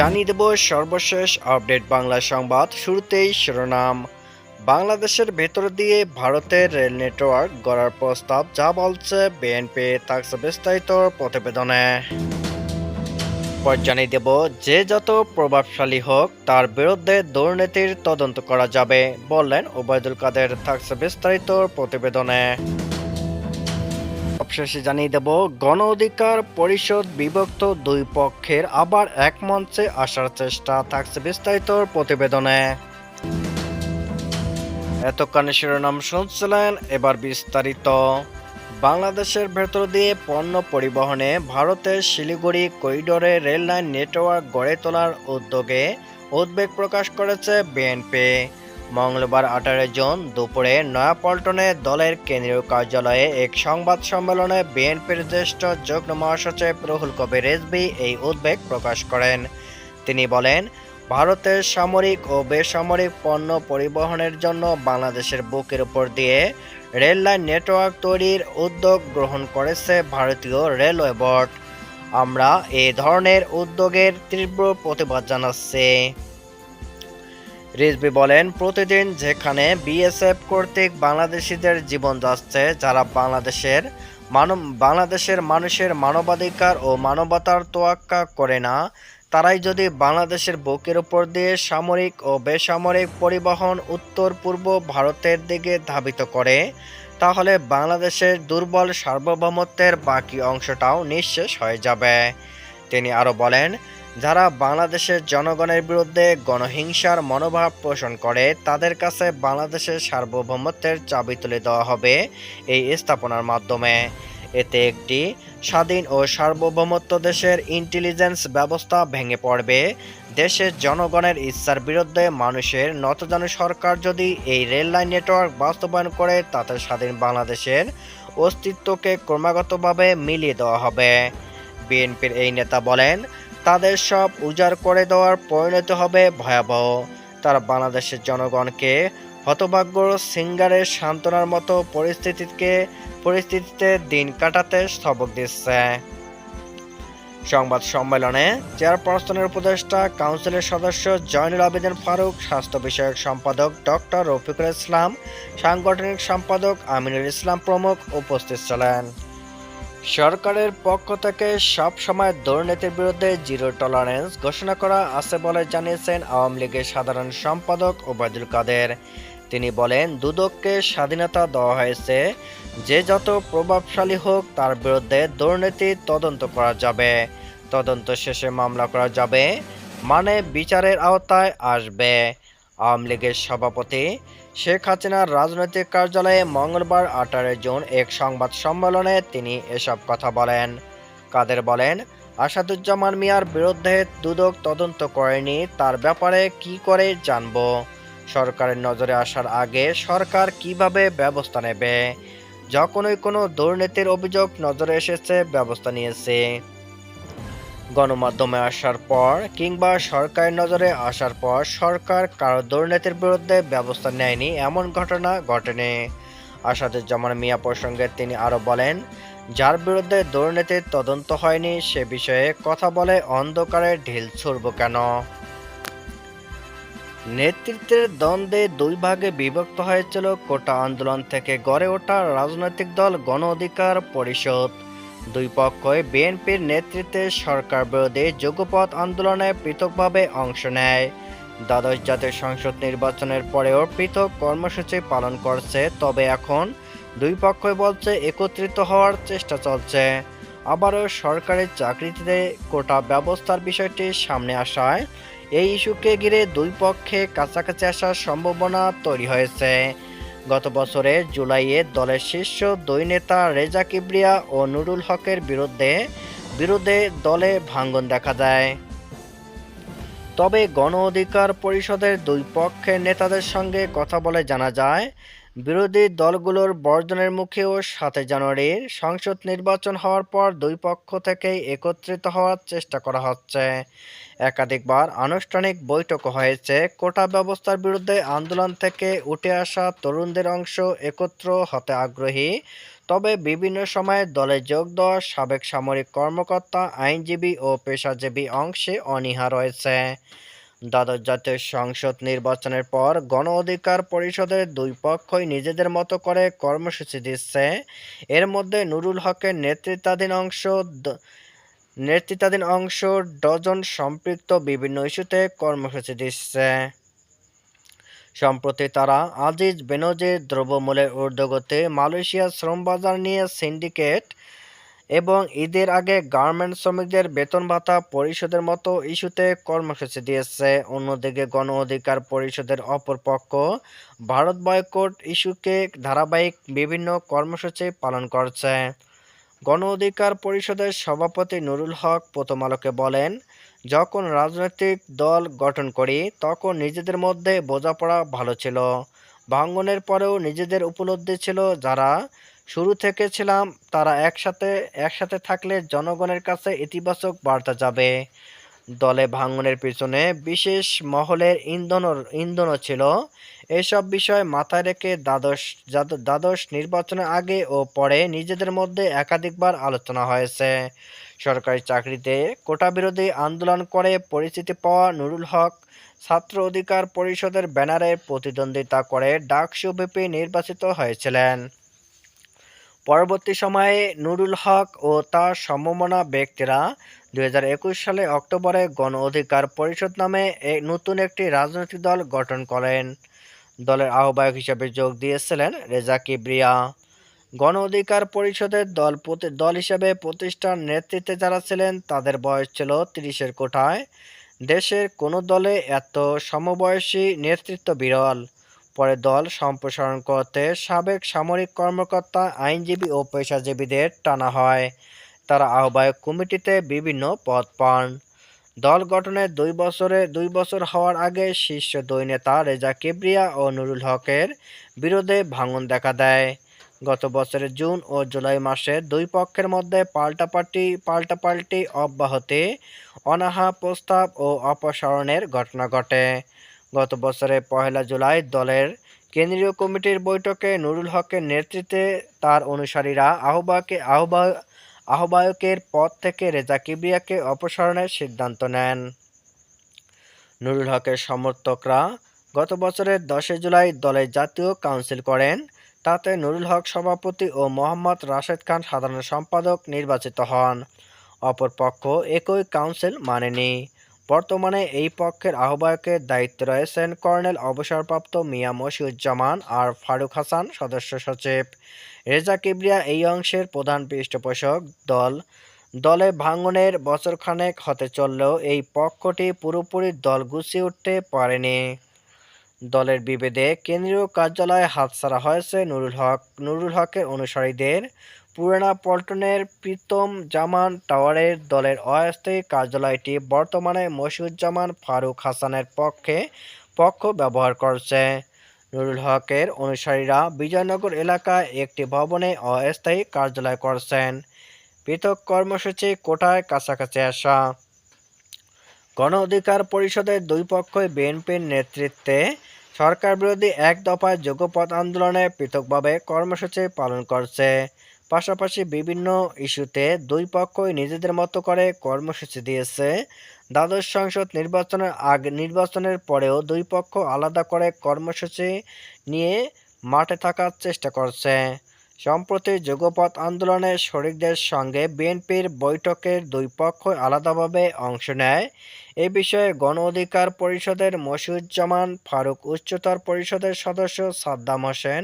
জানিয়ে দেব সর্বশেষ আপডেট বাংলা সংবাদ। শুরুতেই শিরোনাম। বাংলাদেশের ভেতর দিয়ে ভারতের রেল নেটওয়ার্ক গড়ার প্রস্তাব, যা বলছে বিএনপি থাকছে বিস্তারিত প্রতিবেদনে। পর জানিয়ে দেব যে যত প্রভাবশালী হোক, তার বিরুদ্ধে দুর্নীতির তদন্ত করা যাবে, বললেন ওবায়দুল কাদের, থাকছে বিস্তারিত প্রতিবেদনে। সবশেষে জানিয়ে দেব গণ অধিকার পরিষদ বিভক্ত দুই পক্ষের আবার এক মঞ্চে আসার চেষ্টা থাকছে বিস্তারিত প্রতিবেদনে। এতক্ষণ শিরোনাম শুনছিলেন, এবার বিস্তারিত। বাংলাদেশের ভেতর দিয়ে পণ্য পরিবহনে ভারতের শিলিগুড়ি করিডোরে রেললাইন নেটওয়ার্ক গড়ে তোলার উদ্যোগে উদ্বেগ প্রকাশ করেছে বিএনপি। মঙ্গলবার আঠারো জুন দুপুরে নয়াপল্টনে দলের কেন্দ্রীয় কার্যালয়ে এক সংবাদ সম্মেলনে বিএনপির জ্যেষ্ঠ যুগ্ম মহাসচিব রুহুল কবির রেজবি এই উদ্বেগ প্রকাশ করেন। তিনি বলেন, ভারতের সামরিক ও বেসামরিক পণ্য পরিবহনের জন্য বাংলাদেশের বুকের উপর দিয়ে রেললাইন নেটওয়ার্ক তৈরির উদ্যোগ গ্রহণ করেছে ভারতীয় রেলওয়ে বোর্ড। আমরা এই ধরনের উদ্যোগের তীব্র প্রতিবাদ জানাচ্ছি। রিজবি বলেন, প্রতিদিন যেখানে বিএসএফ কর্তৃক বাংলাদেশিদের জীবন যাচ্ছে, যারা বাংলাদেশের মানব, বাংলাদেশের মানুষের মানবাধিকার ও মানবতার তোয়াক্কা করে না, তারাই যদি বাংলাদেশের বুকের উপর দিয়ে সামরিক ও বেসামরিক পরিবহন উত্তর পূর্ব ভারতের দিকে ধাবিত করে, তাহলে বাংলাদেশের দুর্বল সার্বভৌমত্বের বাকি অংশটাও নিঃশেষ হয়ে যাবে। তিনি আরও বলেন যারা বাংলাদেশের জনগণের বিরুদ্ধে গণহিংসার মনোভাব পোষণ করে, তাদের কাছে বাংলাদেশের সার্বভৌমত্বের চাবি তুলে দেওয়া হবে এই স্থাপনার মাধ্যমে। এতে একটি স্বাধীন ও সার্বভৌমত্ব দেশের ইন্টেলিজেন্স ব্যবস্থা ভেঙে পড়বে। দেশের জনগণের ইচ্ছার বিরুদ্ধে মানুষের নতজানু সরকার যদি এই রেল লাইন নেটওয়ার্ক বাস্তবায়ন করে, তাতে স্বাধীন বাংলাদেশের অস্তিত্বকে ক্রমাগতভাবে মিলিয়ে দেওয়া হবে। বিএনপির এই নেতা বলেন তাদের সব উজাড় করে দেওয়ার পরিণত হবে ভয়াবহ। তারা বাংলাদেশের জনগণকে হতভাগ্য সিঙ্গারের সান্ত্বনার মতো পরিস্থিতিকে, পরিস্থিতিতে দিন কাটাতে সবক দিচ্ছে। সংবাদ সম্মেলনে চেয়ারপারসনের উপদেষ্টা, কাউন্সিলের সদস্য জয়নুল আবেদিন ফারুক, স্বাস্থ্য বিষয়ক সম্পাদক ডক্টর রফিকুল ইসলাম, সাংগঠনিক সম্পাদক আমিনুল ইসলাম প্রমুখ উপস্থিত ছিলেন। সরকারের পক্ষ থেকে সব সময় দুর্নীতির বিরুদ্ধে জিরো টলারেন্স ঘোষণা করা আছে বলে জানিয়েছেন আওয়ামী লীগের সাধারণ সম্পাদক ওবায়দুল কাদের। তিনি বলেন, দুদককে স্বাধীনতা দেওয়া হয়েছে, যে যত প্রভাবশালী হোক তার বিরুদ্ধে দুর্নীতি তদন্ত করা যাবে। তদন্ত শেষে মামলা করা যাবে মানে বিচারের আওতায় আসবে। আওয়ামী লীগের সভাপতি শেখ হাসিনার রাজনৈতিক কার্যালয়ে মঙ্গলবার আঠারো জুন এক সংবাদ সম্মেলনে তিনি এসব কথা বলেন। কাদের বলেন, আসাদুজ্জামান মিয়ার বিরুদ্ধে দুদক তদন্ত করেনি, তার ব্যাপারে কি করে জানব? সরকারের নজরে আসার আগে সরকার কীভাবে ব্যবস্থা নেবে? যখনই কোনো দুর্নীতির অভিযোগ নজরে এসেছে, ব্যবস্থা নিয়েছে। গণমাধ্যমে আসার পর কিংবা সরকারের নজরে আসার পর সরকার কারও দুর্নীতির বিরুদ্ধে ব্যবস্থা নেয়নি, এমন ঘটনা ঘটেনি। আসাদুজ্জামান মিয়া প্রসঙ্গে তিনি আরও বলেন, যার বিরুদ্ধে দুর্নীতির তদন্ত হয়নি, সে বিষয়ে কথা বলে অন্ধকারে ঢিল ছুড়ব কেন? নেতৃত্বের দ্বন্দ্বে দুই ভাগে বিভক্ত হয়েছিল কোটা আন্দোলন থেকে গড়ে ওঠা রাজনৈতিক দল গণ অধিকার পরিষদ। দুই পক্ষই বিএনপির নেতৃত্বে সরকার বিরোধী যুগপথ আন্দোলনে পৃথকভাবে অংশ নেয়। দ্বাদশ জাতীয় সংসদ নির্বাচনের পরেও পৃথক কর্মসূচি পালন করছে, তবে এখন দুই পক্ষই বলছে একত্রিত হওয়ার চেষ্টা চলছে। আবারও সরকারি চাকরিতে কোটা ব্যবস্থার বিষয়টি সামনে আসায় এই ইস্যুকে ঘিরে দুই পক্ষে কাছাকাছি আসার সম্ভাবনা তৈরি হয়েছে। গত বছরে জুলাইয়ে দলের শীর্ষ দুই নেতা রেজা কিবরিয়া ও নুরুল হকের বিরুদ্ধে বিরুদ্ধে দলে ভাঙ্গন দেখা যায়। তবে গণ অধিকার পরিষদের দুই পক্ষের নেতাদের সঙ্গে কথা বলে জানা যায় বিরোধী দলগুলোর বর্জনের মুখেও সাতই জানুয়ারির সংসদ নির্বাচন হওয়ার পর দুই পক্ষ থেকেই একত্রিত হওয়ার চেষ্টা করা হচ্ছে। একাধিকবার আনুষ্ঠানিক বৈঠক হয়েছে। কোটা ব্যবস্থার বিরুদ্ধে আন্দোলন থেকে উঠে আসা তরুণদের অংশ একত্র হতে আগ্রহী। তবে বিভিন্ন সময়ে দলে যোগ দেওয়া সাবেক সামরিক কর্মকর্তা, আইনজীবী ও পেশাজীবী অংশে অনীহা রয়েছে। দ্বাদশ জাতীয় সংসদ নির্বাচনের পর গণ অধিকার পরিষদের দুই পক্ষই নিজেদের মতো করে কর্মসূচি দিচ্ছে। এর মধ্যে নুরুল হকের নেতৃত্বাধীন অংশ নেতৃত্বাধীন অংশ ডজন সম্পৃক্ত বিভিন্ন ইস্যুতে কর্মসূচি দিচ্ছে। সম্প্রতি তারা আজিজ বেনজির দ্রব্যমূল্যের ঊর্ধ্বগতি মালয়েশিয়া শ্রম বাজার নিয়ে সিন্ডিকেট এবং ঈদের আগে গার্মেন্ট শ্রমিকদের বেতন ভাতা পরিশোধের মতো ইস্যুতে কর্মসূচি দিয়েছে। অন্যদিকে গণ অধিকার পরিষদের অপর পক্ষ ভারত বয়কট ইস্যুকে ধারাবাহিক বিভিন্ন কর্মসূচি পালন করছে। গণ অধিকার পরিষদের সভাপতি নুরুল হক প্রথম আলোকে বলেন, যখন রাজনৈতিক দল গঠন করি, তখন নিজেদের মধ্যে বোঝাপড়া ভালো ছিল। ভাঙ্গনের পরেও নিজেদের উপলব্ধি ছিল যারা শুরু থেকে ছিলাম তারা একসাথে একসাথে থাকলে জনগণের কাছে ইতিবাচক বার্তা যাবে। দলে ভাঙ্গনের পিছনে বিশেষ মহলের ইন্ধন, ইন্ধনও ছিল। এসব বিষয় মাথায় রেখে দ্বাদশ দ্বাদশ নির্বাচনের আগে ও পরে নিজেদের মধ্যে একাধিকবার আলোচনা হয়েছে। সরকারি চাকরিতে কোটা বিরোধী আন্দোলন করে পরিচিতি পাওয়া নুরুল হক ছাত্র অধিকার পরিষদের ব্যানারে প্রতিদ্বন্দ্বিতা করে ডাকসু ভিপি নির্বাচিত হয়েছিলেন। পরবর্তী সময়ে নুরুল হক ও তার সমমনা ব্যক্তিরা দু হাজার একুশ সালে অক্টোবরে গণ অধিকার পরিষদ নামে নতুন একটি রাজনৈতিক দল গঠন করেন। দলের আহ্বায়ক হিসেবে যোগ দিয়েছিলেন রেজা কিবরিয়া। গণ অধিকার পরিষদের দল দল হিসেবে প্রতিষ্ঠার নেতৃত্বে যারা ছিলেন, তাদের বয়স ছিল তিরিশের কোঠায়। দেশের কোনো দলে এত সমবয়সী নেতৃত্ব বিরল। পরে দল সম্প্রসারণ করতে সাবেক সামরিক কর্মকর্তা, আইনজীবী ও পেশাজীবীদের টানা হয়। তারা আহ্বায়ক কমিটিতে বিভিন্ন পদ পান। দল গঠনের দুই বছরে দুই বছর হওয়ার আগে শীর্ষ দুই নেতা রেজা কিবরিয়া ও নুরুল হকের বিরোধে ভাঙন দেখা দেয়। গত বছরের জুন ও জুলাই মাসে দুই পক্ষের মধ্যে পাল্টাপাল্টি পাল্টাপাল্টি অব্যাহতি, অনাহা প্রস্তাব ও অপসারণের ঘটনা ঘটে। গত বছরের পহেলা জুলাই দলের কেন্দ্রীয় কমিটির বৈঠকে নুরুল হকের নেতৃত্বে তার অনুসারীরা আহ্বায়কে আহ্বায়ক আহ্বায়কের পদ থেকে রেজা কিবরিয়াকে অপসারণের সিদ্ধান্ত নেন। নুরুল হকের সমর্থকরা গত বছরের দশই জুলাই দলের জাতীয় কাউন্সিল করেন, তাতে নুরুল হক সভাপতি ও মোহাম্মদ রাশেদ খান সাধারণ সম্পাদক নির্বাচিত হন। অপরপক্ষ একই কাউন্সিল মানেনি। বর্তমানে এই পক্ষের আহ্বায়কের দায়িত্বে রয়েছেন কর্নেল অবসরপ্রাপ্ত মিয়া মশিউজ্জামান আর ফারুক হাসান সদস্য সচিব। রেজা কিবরিয়া এই অংশের প্রধান পৃষ্ঠপোষক দল। দলে ভাঙনের বছরখানেক হতে চললেও এই পক্ষটি পুরোপুরি দল গুছিয়ে উঠতে পারেনি। দলের বিভেদে কেন্দ্রীয় কার্যালয়ে হাতছাড়া হয়েছে নুরুল হক। নুরুল হকের অনুসারীদের পুরানা পল্টনের প্রীতম জামান টাওয়ারের দলের অস্থায়ী কার্যালয়টি বর্তমানে মশিউজ্জামান ফারুক হাসানের পক্ষে পক্ষ ব্যবহার করছে। নুরুল হকের অনুসারীরা বিজয়নগর এলাকায় একটি ভবনে অস্থায়ী কার্যালয় করছেন। পৃথক কর্মসূচি কোটায় কাছাকাছি আসা। গণ অধিকার পরিষদের দুই পক্ষই বিএনপির নেতৃত্বে সরকার বিরোধী এক দফায় যুগপথ আন্দোলনে পৃথকভাবে কর্মসূচি পালন করছে। পাশাপাশি বিভিন্ন ইস্যুতে দুই পক্ষই নিজেদের মতো করে কর্মসূচি দিয়েছে। দ্বাদশ সংসদ নির্বাচনের আগে নির্বাচনের পরেও দুই পক্ষ আলাদা করে কর্মসূচি নিয়ে মাঠে থাকার চেষ্টা করছে। সম্প্রতি যুগপথ আন্দোলনের শরিকদের সঙ্গে বিএনপির বৈঠকের দুই পক্ষ আলাদাভাবে অংশ নেয়। এ বিষয়ে গণ অধিকার পরিষদের মসিউজ্জামান ফারুক উচ্চতর পরিষদের সদস্য সাদ্দাম হোসেন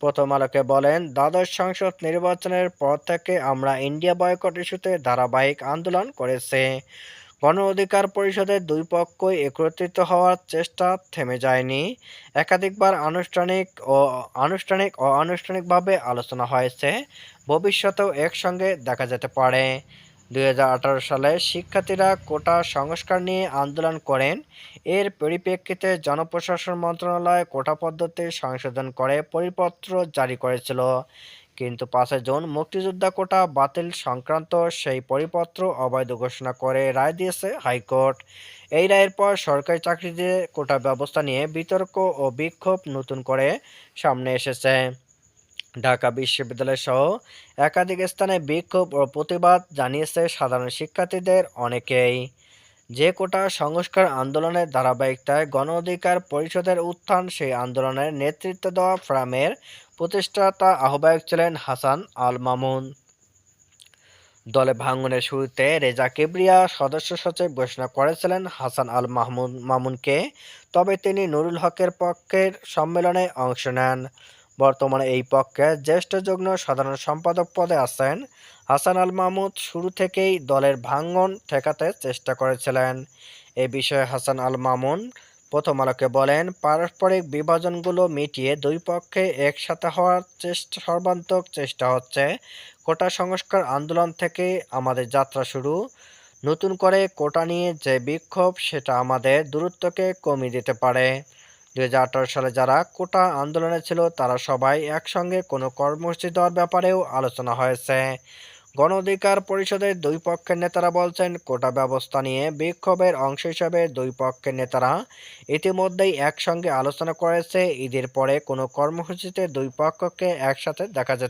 প্রথম আলোকে বলেন, দ্বাদশ সংসদ নির্বাচনের পর থেকে আমরা ইন্ডিয়া বয়কট ইস্যুতে ধারাবাহিক আন্দোলন করেছি। গণ অধিকার পরিষদের দুই পক্ষই একত্রিত হওয়ার চেষ্টা থেমে যায়নি। একাধিকবার আনুষ্ঠানিক ও আনুষ্ঠানিক ও আনুষ্ঠানিকভাবে আলোচনা হয়েছে। ভবিষ্যতেও একসঙ্গে দেখা যেতে পারে। দুই হাজার আঠারো সালে শিক্ষার্থীরা কোটা সংস্কার নিয়ে আন্দোলন করেন। এর পরিপ্রেক্ষিতে জনপ্রশাসন মন্ত্রণালয় কোটা পদ্ধতি সংশোধন করে পরিপত্র জারি করেছিল। কিন্তু পাঁচই জুন মুক্তিযোদ্ধা কোটা বাতিল সংক্রান্ত সেই পরিপত্র অবৈধ ঘোষণা করে রায় দিয়েছে হাইকোর্ট। এই রায়ের পর সরকারি চাকরিতে কোটা ব্যবস্থা নিয়ে বিতর্ক ও বিক্ষোভ নতুন করে সামনে এসেছে। ঢাকা বিশ্ববিদ্যালয় সহ একাধিক স্থানে বিক্ষোভ ও প্রতিবাদ জানিয়েছে সাধারণ শিক্ষার্থীদের অনেকেই। যে কোটা সংস্কার আন্দোলনের ধারাবাহিকতায় গণ অধিকার পরিষদের উত্থান, সেই আন্দোলনের নেতৃত্ব দেওয়া ফ্রামের প্রতিষ্ঠাতা আহ্বায়ক ছিলেন হাসান আল মামুন দলে ভাঙনের শুরুতে রেজা কেবরিয়া সদস্য সচিব ঘোষণা করেছিলেন হাসান আল মাহমুদ মামুনকে, তবে তিনি নুরুল হকের পক্ষের সম্মেলনে অংশ নেন। বর্তমানে এই পক্ষে জ্যেষ্ঠ যুগ্ম সাধারণ সম্পাদক পদে আছেন হাসান আল মাহমুদ। শুরু থেকেই দলের ভাঙ্গন ঠেকাতে চেষ্টা করেছিলেন। এ বিষয়ে হাসান আল মামুন প্রথম আলোকে বলেন, পারস্পরিক বিভাজনগুলো মিটিয়ে দুই পক্ষে একসাথে হওয়ার চেষ্টা, সর্বান্তক চেষ্টা হচ্ছে কোটা সংস্কার আন্দোলন থেকে আমাদের যাত্রা শুরু। নতুন করে কোটা নিয়ে যে বিক্ষোভ, সেটা আমাদের দূরত্বকে কমিয়ে দিতে পারে। দু হাজার আঠারো সালে যারা কোটা আন্দোলনে ছিল, তারা সবাই একসঙ্গে কোনো কর্মসূচি দেওয়ার ব্যাপারেও আলোচনা হয়েছে। গণ অধিকার পরিষদের দুই পক্ষের নেতারা বলছেন, কোটা ব্যবস্থা নিয়ে বিক্ষোভের অংশ হিসাবে দুই পক্ষের নেতারা ইতিমধ্যেই একসঙ্গে আলোচনা করেছে। ঈদের পরে কোনো কর্মসূচিতে দুই পক্ষকে একসাথে দেখা যেতে